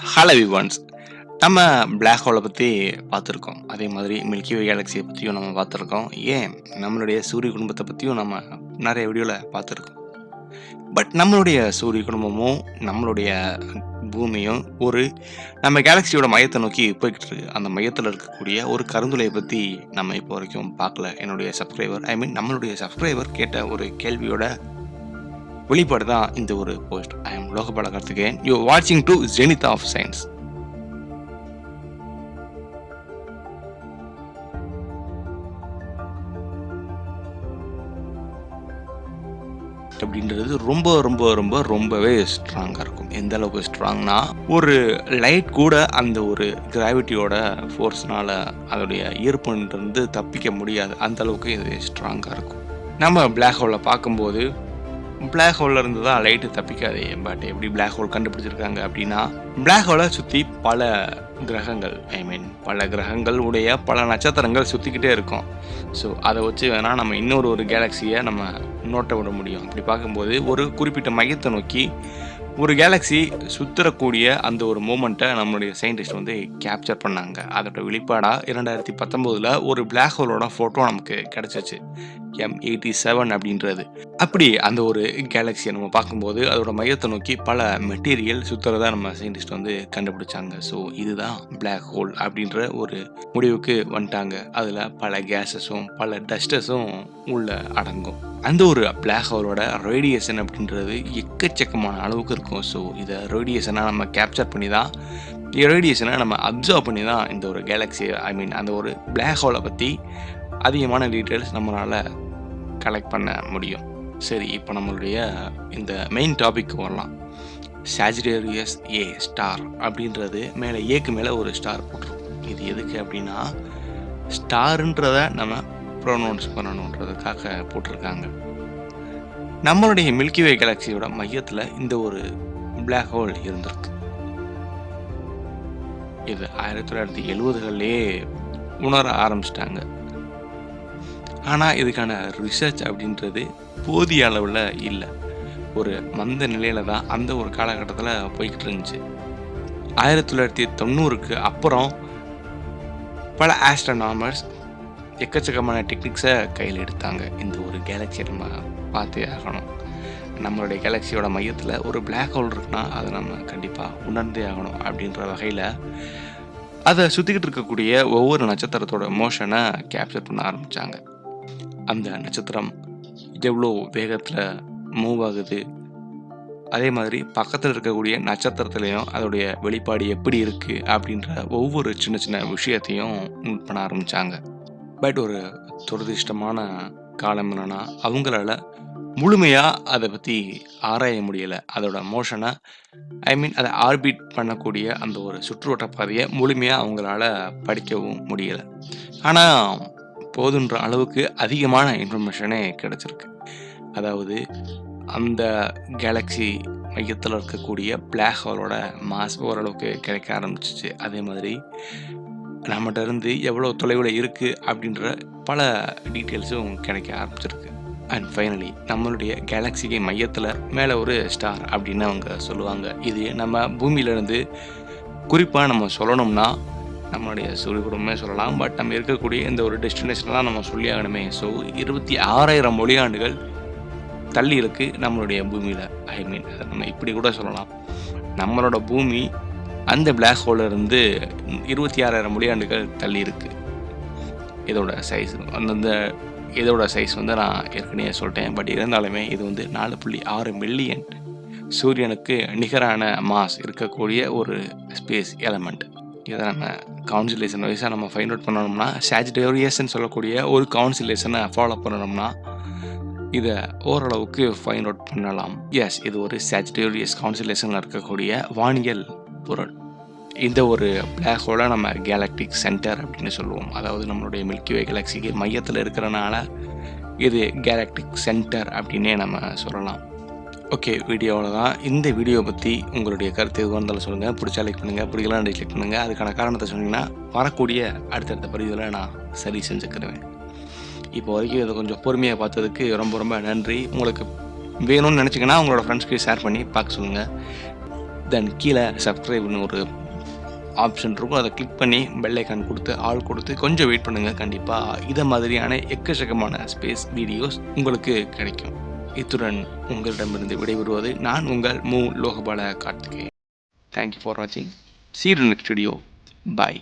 ஹலவி once நம்ம black ஹோலை பற்றி பார்த்துருக்கோம். அதே மாதிரி மில்கி வே கேலக்ஸியை பற்றியும் நம்ம பார்த்துருக்கோம். ஏன்? நம்மளுடைய சூரிய குடும்பத்தை பற்றியும் நம்ம நிறைய வீடியோவில் பார்த்துருக்கோம். பட் நம்மளுடைய சூரிய குடும்பமும் நம்மளுடைய பூமியும் ஒரு நம்ம கேலக்சியோட மையத்தை நோக்கி போய்கிட்டு இருக்கு. அந்த மையத்தில் இருக்கக்கூடிய ஒரு கருந்துளையை பற்றி நம்ம இப்போ வரைக்கும் பார்க்கல. என்னுடைய சப்ஸ்கிரைபர் ஐ மீன் நம்மளுடைய சப்ஸ்கிரைபர் கேட்ட ஒரு கேள்வியோட வெளிப்பாடு தான் இந்த ஒரு post I'm Lokapala Karthikeyan you வாட்சிங் டு ஜெனித் ஆஃப் சயின்ஸ் அப்படின்றது ரொம்ப ரொம்ப ரொம்ப ரொம்பவே ஸ்ட்ராங்காக இருக்கும். எந்த அளவுக்கு ஸ்ட்ராங்னா ஒரு லைட் கூட அந்த ஒரு கிராவிட்டியோட ஃபோர்ஸ்னால அதோடைய ஈர்ப்புன்றது தப்பிக்க முடியாது. அந்த அளவுக்கு இது ஸ்ட்ராங்காக இருக்கும். நம்ம பிளாக் ஹோலை பார்க்கும்போது பிளாக் ஹோலில் இருந்து தான் லைட்டு தப்பிக்காது பட் எப்படி பிளாக் ஹோல் கண்டுபிடிச்சிருக்காங்க அப்படின்னா பிளாக் ஹோலை சுற்றி பல கிரகங்கள் ஐ மீன் பல கிரகங்கள் உடைய பல நட்சத்திரங்கள் சுற்றிக்கிட்டே இருக்கும். ஸோ அதை வச்சு வேணால் நம்ம இன்னொரு ஒரு கேலக்ஸியை நம்ம நோட்ட விட முடியும். அப்படி பார்க்கும்போது ஒரு குறிப்பிட்ட மையத்தை நோக்கி ஒரு கேலக்ஸி சுத்தரக்கூடிய அந்த ஒரு மூமெண்ட்டை நம்மளுடைய சயின்டிஸ்ட் வந்து கேப்சர் பண்ணாங்க. அதோட வெளிப்பாடாக இரண்டாயிரத்தி பத்தொம்போதில் ஒரு பிளாக் ஹோலோட ஃபோட்டோ நமக்கு கிடச்சிச்சு. எம் எயிட்டி செவன் அப்படின்றது. அப்படி அந்த ஒரு கேலக்ஸியை நம்ம பார்க்கும்போது அதோட மையத்தை நோக்கி பல மெட்டீரியல் சுற்றுறதா நம்ம சயின்டிஸ்ட் வந்து கண்டுபிடிச்சாங்க. ஸோ இதுதான் பிளாக் ஹோல் அப்படின்ற ஒரு முடிவுக்கு வந்துட்டாங்க. அதில் பல கேஸஸும் பல டஸ்டஸும் உள்ள அடங்கும். அந்த ஒரு பிளாக் ஹோலோட ரேடியேஷன் அப்படின்றது எக்கச்சக்கமான அளவுக்கு இருக்கும். ஸோ இதை ரேடியேஷனாக நம்ம கேப்சர் பண்ணி தான் ரேடியேஷனை நம்ம அப்சர்வ் பண்ணி தான் இந்த ஒரு கேலக்ஸி ஐ மீன் அந்த ஒரு பிளாக் ஹோலை பற்றி அதிகமான டீட்டெயில்ஸ் நம்மளால் கலெக்ட் பண்ண முடியும். சரி இப்போ நம்மளுடைய இந்த மெயின் டாபிக் வரலாம். சாஜிடேரியஸ் ஏ ஸ்டார் அப்படின்றது மேலே ஏக்கு மேலே ஒரு ஸ்டார் போட்டிருக்கும். இது எதுக்கு அப்படின்னா ஸ்டாருன்றத நம்ம ப்ரொனவுன்ஸ் பண்ணணுன்றதுக்காக போட்டிருக்காங்க. நம்மளுடைய மில்கிவே கேலக்சியோட மையத்தில் இந்த ஒரு பிளாக் ஹோல் இருந்திருக்கு. இது ஆயிரத்தி தொள்ளாயிரத்தி எழுபதுகள்லேயே உணர ஆரம்பிச்சிட்டாங்க. ஆனால் இதுக்கான ரிசர்ச் அப்படின்றது போதிய அளவில் இல்லை. ஒரு மந்த நிலையில் தான் அந்த ஒரு காலகட்டத்தில் போய்கிட்டு இருந்துச்சு. ஆயிரத்தி தொள்ளாயிரத்தி தொண்ணூறுக்கு அப்புறம் பல ஆஸ்ட்ரனாமர்ஸ் எக்கச்சக்கமான டெக்னிக்ஸை கையில் எடுத்தாங்க. இந்த ஒரு கேலக்சியை நம்ம பார்த்தே ஆகணும். நம்மளுடைய கேலக்சியோட மையத்தில் ஒரு பிளாக் ஹோல் இருக்குன்னா அதை நம்ம கண்டிப்பாக உணர்ந்தே ஆகணும் அப்படின்ற வகையில் அதை சுற்றிக்கிட்டு இருக்கக்கூடிய ஒவ்வொரு நட்சத்திரத்தோட மோஷனை கேப்சர் பண்ண ஆரம்பித்தாங்க அந்த நட்சத்திரம் எவ்வளோ வேகத்தில் மூவ் ஆகுது? அதே மாதிரி பக்கத்தில் இருக்கக்கூடிய நட்சத்திரத்துலேயும் அதோடைய வெளிப்பாடு எப்படி இருக்குது அப்படின்ற ஒவ்வொரு சின்ன சின்ன விஷயத்தையும் நோட் பண்ண ஆரம்பித்தாங்க பட் ஒரு துரதிர்ஷ்டமான காலம் என்னென்னா அவங்களால முழுமையாக அதை பற்றி ஆராய முடியலை. அதோட மோஷனை ஐ மீன் அதை ஆர்பிட் பண்ணக்கூடிய அந்த ஒரு சுற்றுவட்ட பாதையை முழுமையாக அவங்களால படிக்கவும் முடியலை. ஆனால் போதுன்ற அளவுக்கு அதிகமான இன்ஃபர்மேஷனே கிடச்சிருக்கு. அதாவது அந்த கேலக்ஸி மையத்தில் இருக்கக்கூடிய பிளாக் ஹோலோட மாஸ் ஓரளவுக்கு கிடைக்க ஆரம்பிச்சிச்சு. அதே மாதிரி நம்மகிட்ட இருந்து எவ்வளோ தொலைவில் இருக்குது அப்படின்ற பல டீட்டெயில்ஸும் கிடைக்க ஆரம்பிச்சிருக்கு. அண்ட் ஃபைனலி நம்மளுடைய கேலக்சிக்கு மையத்தில் மேலே ஒரு ஸ்டார் அப்படின்னு அவங்க சொல்லுவாங்க. இது நம்ம பூமியிலேருந்து குறிப்பாக நம்ம சொல்லணும்னா நம்மளுடைய சூரிய சொல்லலாம். பட் நம்ம இருக்கக்கூடிய இந்த ஒரு டெஸ்டினேஷன்லாம் நம்ம சொல்லி ஆகணுமே ஸோ இருபத்தி ஆறாயிரம் மொழியாண்டுகள் தள்ளி இருக்குது நம்மளுடைய பூமியில். ஐ மீன் நம்ம இப்படி கூட சொல்லலாம். நம்மளோட பூமி அந்த பிளாக் ஹோலில் இருந்து இருபத்தி ஆறாயிரம் முடியாண்டுகள் தள்ளி இருக்கு இதோட சைஸ் அந்தந்த இதோட சைஸ் வந்து நான் ஏற்கனவே சொல்லிட்டேன். பட் இருந்தாலுமே இது வந்து நாலு புள்ளி ஆறு மில்லியன் சூரியனுக்கு நிகரான மாஸ் இருக்கக்கூடிய ஒரு ஸ்பேஸ் எலமெண்ட் இதை நம்ம கவுன்சிலேஷன் வைஸாக நம்ம ஃபைண்ட் அவுட் பண்ணணும்னா சாஜிடேரியஸ்ன்னு சொல்லக்கூடிய ஒரு கவுன்சிலேஷனை ஃபாலோ பண்ணணும்னா இதை ஓரளவுக்கு ஃபைண்ட் அவுட் பண்ணலாம். எஸ் இது ஒரு சாஜிடேரியஸ் கவுன்சிலேஷனில் இருக்கக்கூடிய வானியல் பொருள் இந்த ஒரு பிளாக் ஹோலை நம்ம கேலக்டிக் சென்டர் அப்படின்னு சொல்லுவோம். அதாவது நம்மளுடைய மில்கிவே கேலக்சிக்கு மையத்தில் இருக்கிறனால இது கேலக்டிக் சென்டர் அப்படின்னே நம்ம சொல்லலாம். ஓகே வீடியோவில் தான் இந்த வீடியோ பற்றி உங்களுடைய கருத்து எதுவாக இருந்தாலும் சொல்லுங்கள் பிடிச்சா லைக் பண்ணுங்கள் பிடிக்கலாம் டிஸ்லைக் பண்ணுங்கள் அதுக்கான காரணத்தை சொன்னீங்கன்னா வரக்கூடிய அடுத்தடுத்த பதிவில் நான் சரி செஞ்சுக்கிறேன். இப்போ வரைக்கும் இதை கொஞ்சம் பொறுமையாக பார்த்ததுக்கு ரொம்ப ரொம்ப நன்றி. உங்களுக்கு வேணும்னு நினச்சிங்கன்னா உங்களோட ஃப்ரெண்ட்ஸ்க்கு ஷேர் பண்ணி பார்க்க சொல்லுங்கள் தென் கீழே சப்ஸ்கிரைப்னு ஒரு ஆப்ஷன் இருக்கும். அதை கிளிக் பண்ணி பெல்லைக்கான் கொடுத்து ஆள் கொடுத்து கொஞ்சம் வெயிட் பண்ணுங்கள் கண்டிப்பாக இதை மாதிரியான எக்கச்சக்கமான ஸ்பேஸ் வீடியோஸ் உங்களுக்கு கிடைக்கும். இத்துடன் உங்களிடமிருந்து விடைபெறுவது நான் உங்கள் மு. லோகபால கார்த்திகேயன். தேங்க்யூ ஃபார் வாட்சிங் சீரு நெக்ஸ்ட் வீடியோ பாய்